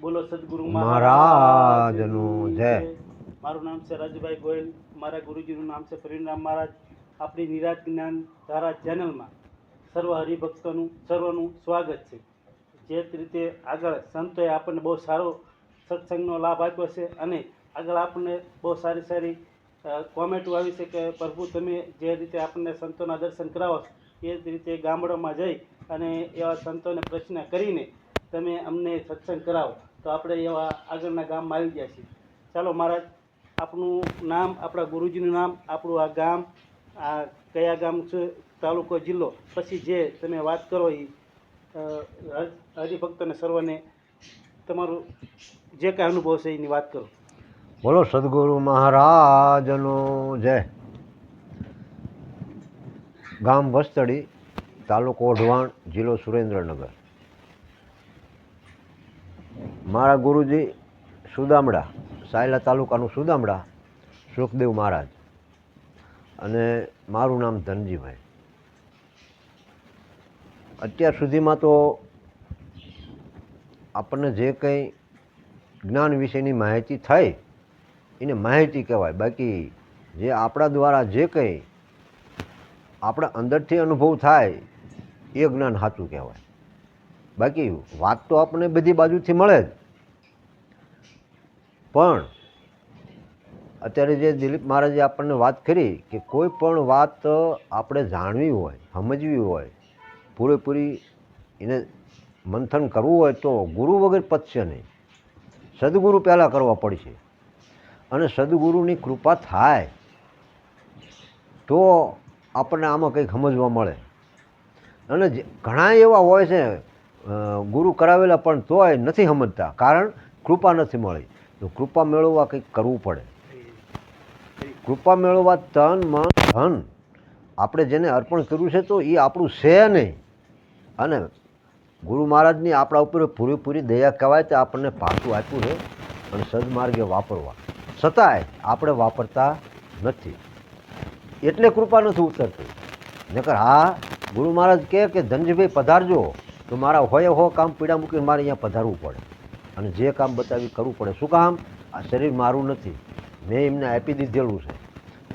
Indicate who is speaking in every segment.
Speaker 1: બોલો સદગુરુ
Speaker 2: મહારાજનું જય.
Speaker 1: મારું નામ છે રાજુભાઈ ગોયલ. મારા ગુરુજીનું નામ છે પ્રેમરામ મહારાજ. આપણી નિરાજ જ્ઞાન ધારા ચેનલમાં સર્વ હરિભક્તોનું સર્વનું સ્વાગત છે. જે રીતે આગળ સંતોએ આપણને બહુ સારો સત્સંગનો લાભ આપ્યો છે અને આગળ આપણને બહુ સારી સારી કોમેન્ટો આવી છે કે પ્રભુ તમે જે રીતે આપણને સંતોના દર્શન કરાવો એ જ રીતે ગામડામાં જઈ અને એવા સંતોને પ્રશ્ન કરીને તમે અમને સત્સંગ કરાવો, તો આપણે એવા આગળના ગામમાં આવી ગયા છીએ. ચાલો મહારાજ, આપનું નામ, આપણા ગુરુજીનું નામ, આપણું આ ગામ, આ કયા ગામ છે, તાલુકો, જિલ્લો, પછી જે તમે વાત કરો એ હરિભક્તને સર્વને તમારું જે કાંઈ અનુભવ છે એની વાત કરો.
Speaker 2: બોલો, સદગુરુ મહારાજનો જય. ગામ વસ્તડી, તાલુકો ઓઢવાણ, જિલ્લો સુરેન્દ્રનગર. મારા ગુરુજી સુદામડા, સાયલા તાલુકાનું સુદામડા, સુખદેવ મહારાજ. અને મારું નામ ધનજીભાઈ. અત્યાર સુધીમાં તો આપણને જે કંઈ જ્ઞાન વિશેની માહિતી થઈ, એને માહિતી કહેવાય. બાકી જે આપણા દ્વારા જે કંઈ આપણા અંદરથી અનુભવ થાય, એ જ્ઞાન સાચું કહેવાય. બાકી વાત તો આપણને બધી બાજુથી મળે જ. પણ અત્યારે જે દિલીપ મહારાજે આપણને વાત કરી કે કોઈ પણ વાત આપણે જાણવી હોય, સમજવી હોય, પૂરેપૂરી એને મંથન કરવું હોય તો ગુરુ વગર પચશે નહીં. સદગુરુ પહેલાં કરવા પડશે. અને સદગુરુની કૃપા થાય તો આપણને આમાં કંઈક સમજવા મળે. અને ઘણા એવા હોય છે ગુરુ કરાવેલા પણ તોય નથી સમજતા. કારણ કૃપા નથી મળી. તો કૃપા મેળવવા કંઈક કરવું પડે. કૃપા મેળવવા તન, મન, ધન. આપણે જેને અર્પણ કર્યું છે તો એ આપણું છે નહીં. અને ગુરુ મહારાજની આપણા ઉપર પૂરેપૂરી દયા કહેવાય તો આપણને પાછું આપ્યું છે અને સદમાર્ગે વાપરવા. છતાંય આપણે વાપરતા નથી. એટલે કૃપા નથી ઉતરતી. નકર હા, ગુરુ મહારાજ કહે કે, ધનજીભાઈ, પધારજો. તો મારા હોય હો કામ પીડા મૂકીને મારે અહીંયા પધારવું પડે. અને જે કામ બતાવી કરવું પડે. શું કામ? આ શરીર મારું નથી. મેં એમને આપી દીધેલું છે.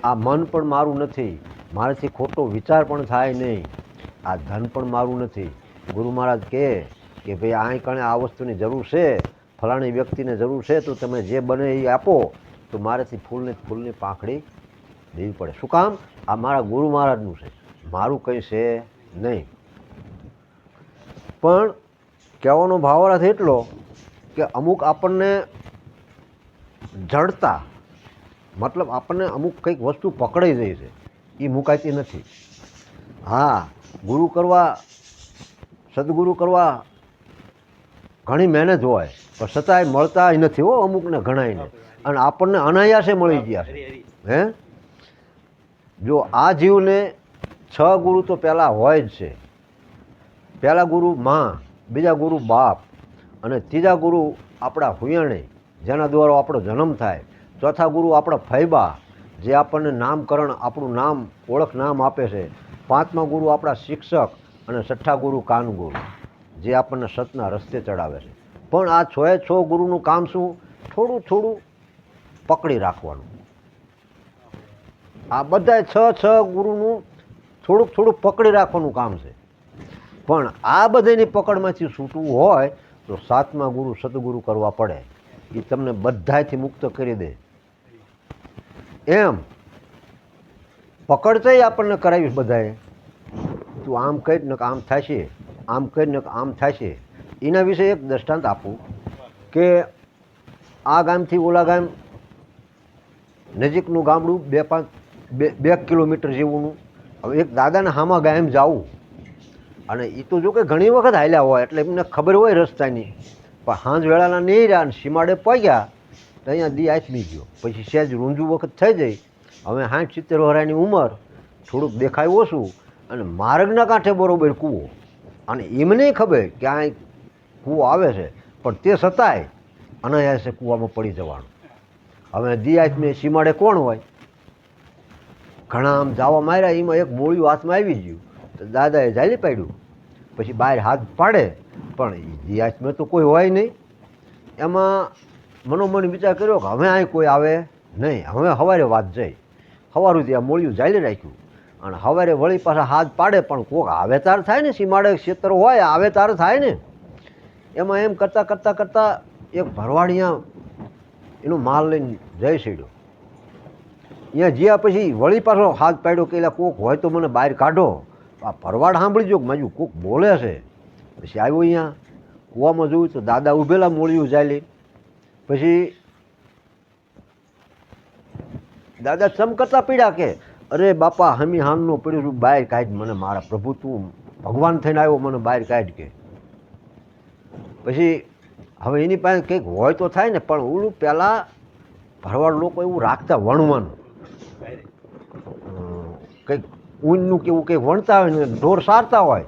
Speaker 2: આ મન પણ મારું નથી. મારાથી ખોટો વિચાર પણ થાય નહીં. આ ધન પણ મારું નથી. ગુરુ મહારાજ કહે કે ભાઈ અહીં કણે આ વસ્તુની જરૂર છે. ફલાણી વ્યક્તિને જરૂર છે તો તમે જે બને એ આપો. તો મારેથી ફૂલને ફૂલની પાંખડી દેવી પડે. શું કામ? આ મારા ગુરુ મહારાજનું છે. મારું કંઈ છે નહીં. પણ કહેવાનો ભાવાર્થ એટલો કે અમુક આપણને જડતા, મતલબ આપણને અમુક કંઈક વસ્તુ પકડાઈ જાય છે એ મુકાતી નથી. હા, ગુરુ કરવા, સદગુરુ કરવા ઘણી મહેનત હોય, પણ છતાંય મળતા નથી હો અમુકને ઘણાયને. અને આપણને અનાયાસે મળી ગયા છે. હે? જો આ જીવને છ ગુરુ તો પહેલાં હોય જ છે. પહેલા ગુરુ માં, બીજા ગુરુ બાપ અને ત્રીજા ગુરુ આપણા હુયાણે, જેના દ્વારા આપણો જન્મ થાય. ચોથા ગુરુ આપણા ફૈબા, જે આપણને નામકરણ, આપણું નામ, ઓળખ, નામ આપે છે. પાંચમા ગુરુ આપણા શિક્ષક અને છઠ્ઠા ગુરુ કાન ગુરુ, જે આપણને સતના રસ્તે ચડાવે છે. પણ આ છ છ ગુરુનું કામ શું? થોડું થોડું પકડી રાખવાનું. આ બધા છ છ ગુરુનું થોડુંક થોડુંક પકડી રાખવાનું કામ છે. પણ આ બધાની પકડમાંથી છૂટવું હોય તો સાતમા ગુરુ સતગુરુ કરવા પડે. એ તમને બધાયથી મુક્ત કરી દે. એમ. પકડતાય આપણને કરાવીશ બધાએ. તું આમ કહી ને આમ થશે આમ કહી ને આમ થશે એના વિશે એક દ્રષ્ટાંત આપું કે આ ગામથી ઓલા ગામ નજીકનું ગામડું બે પાંચ બે બે કિલોમીટર જેવુંનું. હવે એક દાદાના હામા ગામ જાવું. અને એ તો જો કે ઘણી વખત હાલ્યા હોય, એટલે એમને ખબર હોય રસ્તાની. પણ સાંજ વેળાના નહીં રહ્યા અને સીમાડે પગ્યા, તો અહીંયા દી બી ગયો. પછી સહેજ રૂંજું વખત થઈ જઈ હવે સાઠ સિત્તેર વરાની ઉંમર. થોડુંક દેખાય ઓછું. અને માર્ગના કાંઠે બરોબર કૂવો. અને એમને ખબર કે આ કૂવો આવે છે. પણ તે છતાંય અનાયાસે કૂવામાં પડી જવાનું. હવે દી આચમી સીમાડે કોણ હોય? ઘણા આમ જાવા માર્યા. એમાં એક મોળિયું હાથમાં આવી ગયું. તો દાદાએ ઝાલી પાડ્યું. પછી બહાર હાથ પાડે, પણ ઇતિહાસમાં તો કોઈ હોય નહીં. એમાં મનોમન વિચાર કર્યો કે હવે અહીં કોઈ આવે નહીં, હવે સવારે વાત જઈ. સવારું ત્યાં મોળિયું ઝાલી રાખ્યું. અને સવારે વળી પાછા હાથ પાડે, પણ કોક આવે તાર થાય ને, સીમાડે ક્ષેત્ર હોય આવે તાર થાય ને. એમાં એમ કરતાં કરતાં કરતાં એક ભરવાડિયા એનો માલ લઈને જઈ છેડ્યો. અહીંયા જ્યાં પછી વળી પાછો હાથ પાડ્યો કે કોક હોય તો મને બહાર કાઢો. આ ભરવાડ સાંભળી જો માજુ કોક બોલે છે. પછી આવ્યો અહીંયા કૂવામાં જોયું તો દાદા ઊભેલા મોળિયું ચાલી પછી દાદા ચમકતા પીડા કે? અરે બાપા હમી હામનું પીડ્યું છું બહાર કાઢ મને મારા પ્રભુ તું ભગવાન થઈને આવ્યો મને બહાર કાઢ કે. પછી હવે એની પાસે કંઈક હોય તો થાય ને પણ ઓલું પહેલાં ભરવાડ લોકો એવું રાખતા વણવાનું. કંઈક ઊનનું કે એવું કંઈ વણતા હોય ને ઢોર સારતા હોય.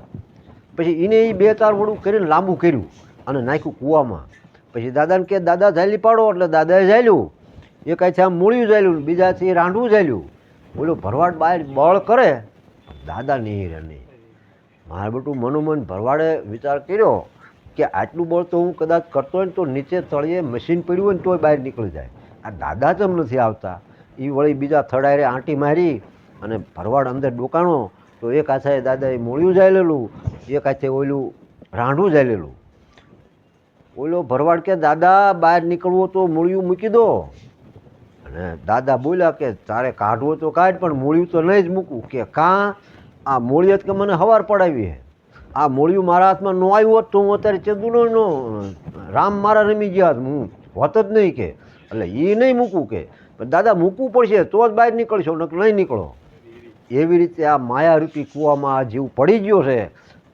Speaker 2: પછી એને એ બે ચાર વડું કરીને લાંબુ કર્યું અને નાખ્યું કૂવામાં. પછી દાદાને કે, દાદા ઝાલી પાડો. એટલે દાદાએ ઝાલ્યું એક આથી આમ મૂળ્યું ઝાલ્યું બીજાથી રાંડવું ઝાલ્યું બોલો, ભરવાડ બહાર બળ કરે. દાદા નહીં રહે નહીં. મારે બેટું મનોમન ભરવાડે વિચાર કર્યો કે આટલું બળ તો હું કદાચ કરતો હોય ને તો નીચે તળીએ મશીન પડ્યું હોય ને તોય બહાર નીકળી જાય. આ દાદા ચમ નથી આવતા. એ વળી બીજા થડાયરે આંટી મારી અને ભરવાડ અંદર ડોકાણો, તો એક હાથે દાદાએ મૂળિયું જાયેલું એક હાથે ઓલું રાંઢું જાયેલું ઓલો ભરવાડ કે, દાદા, બહાર નીકળવો તો મૂળિયું મૂકી દો. અને દાદા બોલ્યા કે, તારે કાઢવું તો કાઢ, પણ મૂળિયું તો નહીં જ મૂકવું. કે, કાં? આ મૂળિયત કે મને હવાર પડાવી હે. આ મૂળિયું મારા હાથમાં ન આવ્યું હોત તો હું અત્યારે ચંદુનો નો, રામ મારા રમી ગયા. હું હોત જ નહીં કે. એટલે એ નહીં મૂકવું કે. પણ દાદા, મૂકવું પડશે, તો જ બહાર નીકળશો, નકર નહીં નીકળો. એવી રીતે આ માયારૂપી કૂવામાં આ જીવ પડી ગયો છે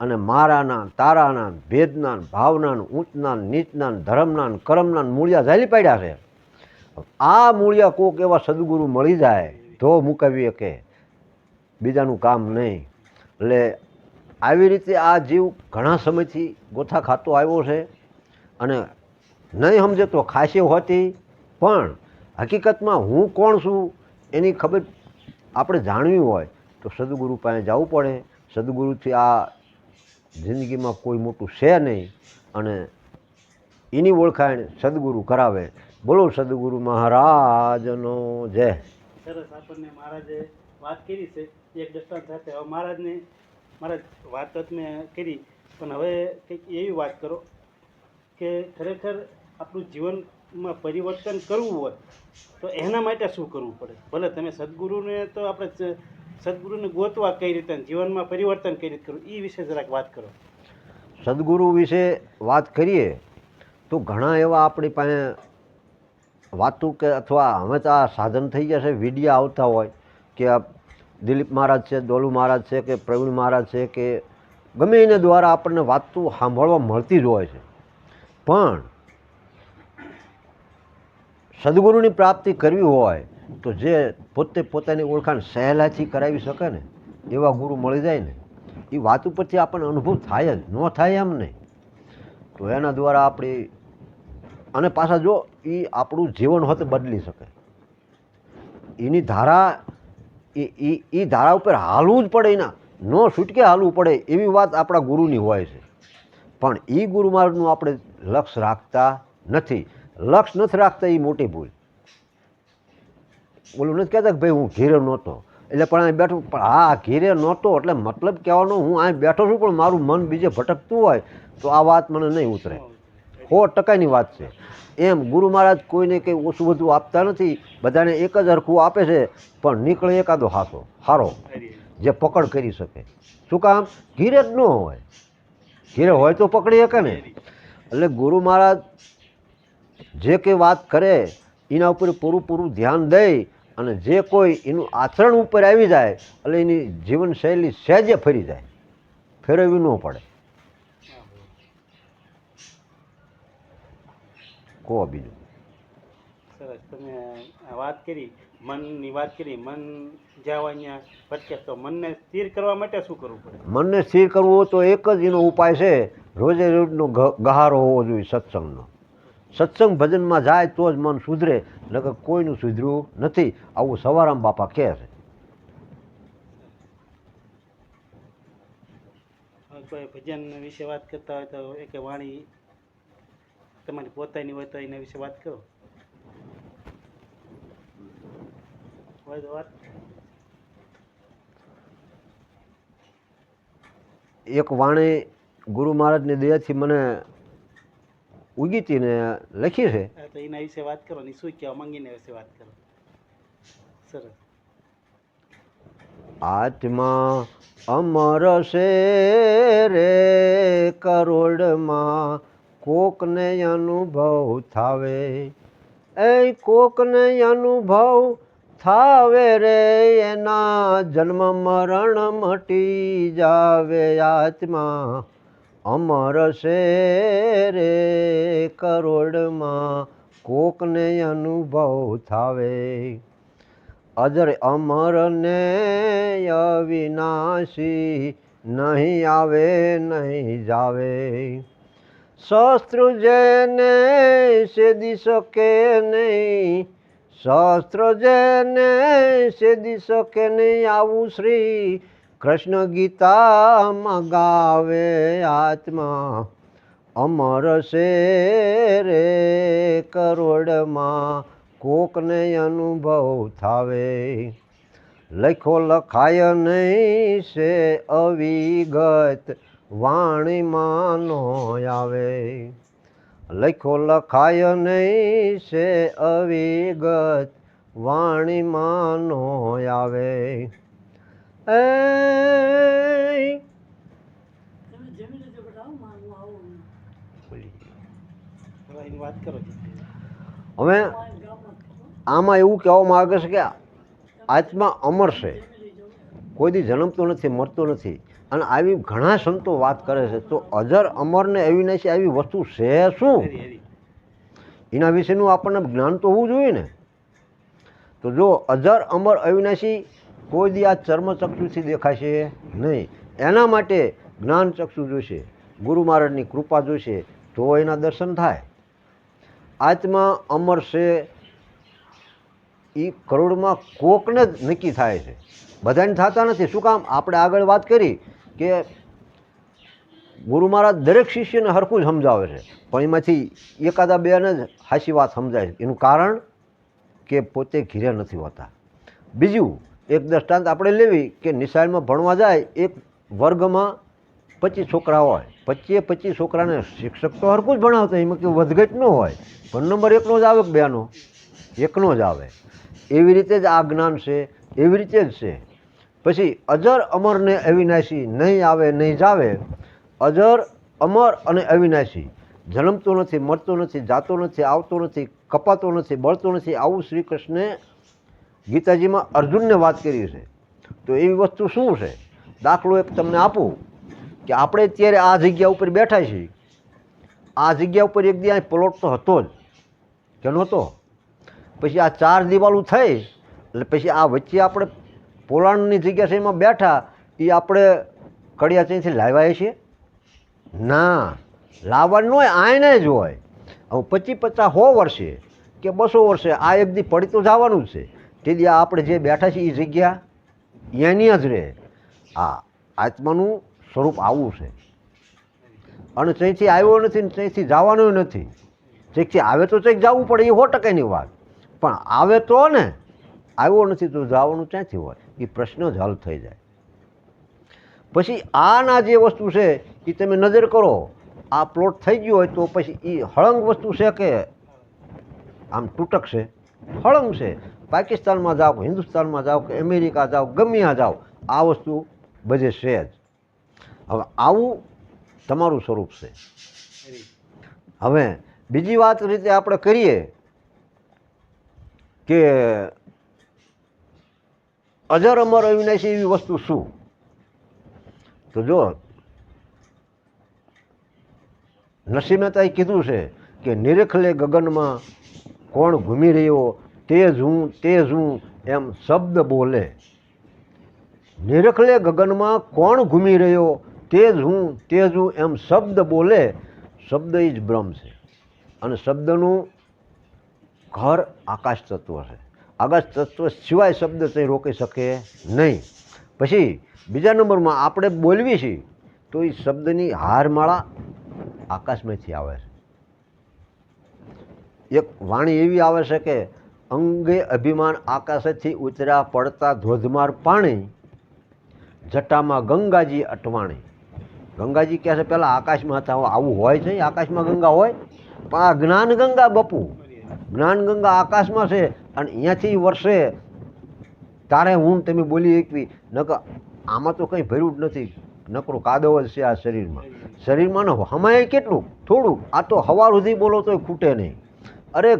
Speaker 2: અને મારાના, તારાના, ભેદના, ભાવના, ઊંચના, નીચના, ધર્મના, કરમના મૂળિયા ઝાલી પાડ્યા છે. આ મૂળિયા કોક એવા સદગુરુ મળી જાય તો મૂકાવી શકે બીજાનું કામ નહીં. એટલે આવી રીતે આ જીવ ઘણા સમયથી ગોથા ખાતો આવ્યો છે અને નહીં સમજે તો ખાસી હોતી. પણ હકીકતમાં હું કોણ છું એની ખબર આપણે જાણવી હોય તો સદગુરુ પાસે જવું પડે. સદગુરુથી આ જિંદગીમાં કોઈ મોટું છે નહીં અને એની ઓળખાણ સદગુરુ કરાવે. બોલો સદગુરુ મહારાજનો જય.
Speaker 1: સરસ, આપણને મહારાજે વાત કરી છે. એક દ્રષ્ટાંત સાથે હવે મહારાજને, મહારાજ વાત તમે કરી, પણ હવે કંઈક એવી વાત કરો કે ખરેખર આપણું જીવનમાં પરિવર્તન કરવું હોય, તો એના માટે શું કરવું પડે? ભલે તમે સદગુરુને તો આપણે સદગુરુને ગોતવા કઈ રીતે, જીવનમાં પરિવર્તન કઈ રીતે કરવું એ વિશે જરાક વાત કરો.
Speaker 2: સદગુરુ વિશે વાત કરીએ, તો ઘણા એવા આપણી પાસે વાતું કે અથવા હવે તો આ સાધન થઈ છે વિડીયા આવતા હોય કે દિલીપ મહારાજ છે, દોલુ મહારાજ છે, કે પ્રવીણ મહારાજ છે, કે ગમે એને દ્વારા આપણને વાતું સાંભળવા મળતી જ હોય છે. પણ સદગુરુની પ્રાપ્તિ કરવી હોય તો જે પોતે પોતાની ઓળખાણ સહેલાથી કરાવી શકે ને, એવા ગુરુ મળી જાય ને, એ વાત ઉપરથી આપણને અનુભવ થાય જ, ન થાય એમ નહીં. તો એના દ્વારા આપણી, અને પાછા જો એ આપણું જીવન હોત બદલી શકે. એની ધારા, એ એ ધારા ઉપર હાલવું જ પડે એના. ન છૂટકે હાલવું પડે એવી વાત આપણા ગુરુની હોય છે. પણ એ ગુરુ માર્ગનું આપણે લક્ષ્ય રાખતા નથી. લક્ષ્ય નથી રાખતા એ મોટી ભૂલ. ઓલું નથી કહેતા કે ભાઈ હું ઘેરે નહોતો. એટલે પણ અહીં બેઠો પણ હા, ઘેરે નહોતો એટલે મતલબ કહેવાનો હું અહીં બેઠો છું, પણ મારું મન બીજે ભટકતું હોય તો આ વાત મને નહીં ઉતરે. સો ટકાની વાત છે. એમ ગુરુ મહારાજ કોઈને કંઈ ઓછું બધું આપતા નથી. બધાને એક જ હરખું આપે છે, પણ નીકળે એકાદો હાથો. હારો. જે પકડ કરી શકે. શું કામ? ઘીરે જ ન હોય. ઘીરે હોય તો પકડી શકે ને એટલે ગુરુ મહારાજ જે કંઈ વાત કરે એના ઉપર પૂરું પૂરું ધ્યાન દઈ અને જે કોઈ એનું આચરણ ઉપર આવી જાય એટલે એની જીવનશૈલી સહેજે ફરી જાય. ફેરવવી ન પડે. કહો બીજું?
Speaker 1: સરસ તમે વાત કરી મનની વાત કરી મન ત્યાં ભટકે તો મનને સ્થિર કરવા માટે શું કરવું પડે?
Speaker 2: મનને સ્થિર કરવું હોય તો એક જ એનો ઉપાય છે રોજે રોજનો ગહારો હોવો જોઈએ સત્સંગનો. સત્સંગ ભજનમાં જાય તો જ મન સુધરે નકર કોઈનું સુધર્યું નથી. આવું સવારામ બાપા કહે છે.
Speaker 1: કોઈ ભજન વિશે વાત કરતા હોય તો એક વાણી તમારી પોતાની હોય તો એના વિશે વાત કરો. હોય તો વાત.
Speaker 2: એક વાણી ગુરુ મહારાજની દયાથી મને ઉગી હતી લખી છે.
Speaker 1: તો એના વિશે વાત કરો ને શું કહેવા માંગીને વિશે વાત કરો? સરસ.
Speaker 2: આત્મા અમર છે રે કરોડમાં કોકને અનુભવ થાવે. એ કોકને અનુભવ થાવે રે એના જન્મ મરણ મટી જાવે. આત્મા અમર છે રે કરોડમાં કોકને અનુભવ થાવે. અજર અમરને અવિનાશી નહીં આવે, નહીં જાવે. શસ્ત્ર જેને સેદી શકે નહીં, શસ્ત્ર જેને સેદી શકે નહીં. આવું શ્રી કૃષ્ણ ગીતામાં ગાવે આત્મા, અમર છે રે કરોડમાં કોકને અનુભવ થાવે. લખો લખાય નહીં છે અવિગત વાણીમાં નો આવે. લખો લખાય નહીં છે અવિગત વાણીમાં નો આવે.
Speaker 1: હવે
Speaker 2: આમાં એવું કહેવા માગે છે કે આત્મા અમર છે. કોઈ દી જન્મતો નથી મરતો નથી. અને આવી ઘણા સંતો વાત કરે છે તો અજર અમરને એવી નહીં છે આવી વસ્તુ છે શું? એના વિશેનું આપણને જ્ઞાન તો હોવું જોઈએ ને. તો જો અજર અમર અવિનાશી કોઈ દી આ ચર્મચક્ષુથી દેખાશે નહીં. એના માટે જ્ઞાન ચક્ષુ જોશે, ગુરુ મહારાજની કૃપા જોશે, તો એના દર્શન થાય. આત્મા અમર છે એ કરોડમાં કોકને જ નક્કી થાય છે. બધાને થતા નથી. શું કામ? આપણે આગળ વાત કરી કે ગુરુ મહારાજ દરેક શિષ્યને હરખું જ સમજાવે છે. પણ એમાંથી એકાદા બેને જ હાસી વાત સમજાય છે. એનું કારણ કે પોતે ઘીરે નથી હોતા. બીજું એક દ્રષ્ટાંત આપણે લેવી કે નિશાળમાં ભણવા જાય એક વર્ગમાં પચીસ છોકરા હોય. પચીએ પચીસ છોકરાને શિક્ષક તો હરખું જ ભણાવતા, એમાં કે વધઘટ ન હોય. પણ નંબર એકનો જ આવે બેનો? એકનો જ આવે. એવી રીતે જ આ જ્ઞાન છે, એવી રીતે જ છે. પછી અજર અમરને અવિનાશી નહીં આવે, નહીં જાવે, અજર અમર અને અવિનાશી જન્મતો નથી, મરતો નથી, જાતો નથી, આવતો નથી, કપાતો નથી, બળતો નથી, આવું શ્રી કૃષ્ણે ગીતાજીમાં અર્જુનને વાત કરી છે. તો એવી વસ્તુ શું છે? દાખલો એક તમને આપું કે આપણે અત્યારે આ જગ્યા ઉપર બેઠા છીએ. આ જગ્યા ઉપર એક દી પ્લોટ તો હતો જ. કે નહોતો? પછી આ ચાર દિવાલું થઈ, એટલે પછી આ વચ્ચે આપણે પોલાણની જગ્યા છે એમાં બેઠા એ આપણે કડિયા ત્યાંથી લાવ્યા છીએ? ના, લાવવાનું હોય આને જ હોય. હવે પચીસ પચાસ સો વર્ષે કે બસો વર્ષે આ એક દી પડી તો જવાનું છે. તેથી આપણે જે બેઠા છીએ એ જગ્યા એની જ રહે. આ આત્માનું સ્વરૂપ આવું છે. અને ત્યાંથી આવ્યો નથી ને ત્યાંથી જવાનું નથી. ત્યાંથી આવે તો ત્યાં જવું પડે, એ સો ટકાની વાત. પણ આવે તો ને, આવ્યો નથી તો જવાનું ક્યાંથી હોય? એ પ્રશ્ન જ હલ થઈ જાય. પછી આના જે વસ્તુ છે, એ તમે નજર કરો. આ પ્લોટ થઈ ગયો હોય તો પછી એ હળંગ વસ્તુ છે કે આમ તૂટક છે? હળંગ છે. પાકિસ્તાનમાં જાઓ કે હિન્દુસ્તાનમાં જાઓ કે અમેરિકા જાઓ, ગમે જાઓ, આ વસ્તુ બધે છે જ. હવે આવું તમારું સ્વરૂપ છે. હવે બીજી વાત રીતે આપણે કરીએ કે અજર અમર અવિનાશી એવી વસ્તુ શું? તો જો નરસિંહ કીધું છે કે નિરખલે ગગનમાં કોણ ઘૂમી રહ્યો તેજ હું તેજ હું એમ શબ્દ બોલે. નિરખલે ગગનમાં કોણ ઘૂમી રહ્યો? તેજ હું તેજ હું એમ શબ્દ બોલે. શબ્દ એ જ બ્રહ્મ છે. અને શબ્દનું ઘર આકાશ તત્વ છે. આકાશ તત્વ સિવાય શબ્દ તે રોકી શકે નહીં. પછી બીજા નંબરમાં આપણે બોલવી છીએ તો એ શબ્દની હારમાળા આકાશમાંથી આવે છે. એક વાણી એવી આવે છે કે અંગે અભિમાન આકાશથી ઉતરા પડતા ધોધમાર પાણી, જટામાં ગંગાજી અટવાણી. ગંગાજી કહે છે પહેલાં આકાશમાં હતા આવું હોય છે, આકાશમાં ગંગા હોય? પણ આ જ્ઞાન ગંગા બપુ. જ્ઞાન ગંગા આકાશમાં છે અને અહીંયાથી વર્ષે તારે હું તમે બોલી એકવી. નક આમાં તો કંઈ ભર્યું જ નથી. નકરો કાદવ જ છે આ શરીરમાં. શરીરમાં ન હમાય કેટલું? થોડું. આ તો હવા સુધી બોલો તોય ખૂટે નહીં. અરે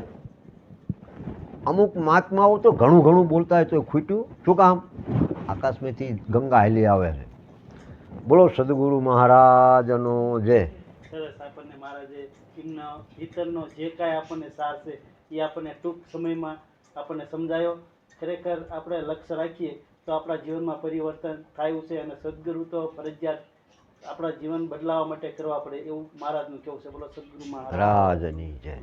Speaker 2: અમુક મહાત્માઓ તો ઘણું ઘણું બોલતા હોય તો ખૂટ્યું. શું કામ? આકાશમાંથી ગંગા હેલી આવે છે. બોલો સદગુરુ મહારાજનો જય
Speaker 1: સરસ આપણને મહારાજે એમના ભીતરનો જે કાંઈ આપણને સાર છે એ આપણને ટૂંક સમયમાં આપણને સમજાયો. ખરેખર આપણે લક્ષ્ય રાખીએ તો આપણા જીવનમાં પરિવર્તન થયું છે અને સદગુરુ તો ફરજિયાત આપણા જીવન બદલાવવા માટે કરવા પડે એવું મહારાજનું કેવું છે. બોલો સદગુરુ
Speaker 2: મહારાજની જય.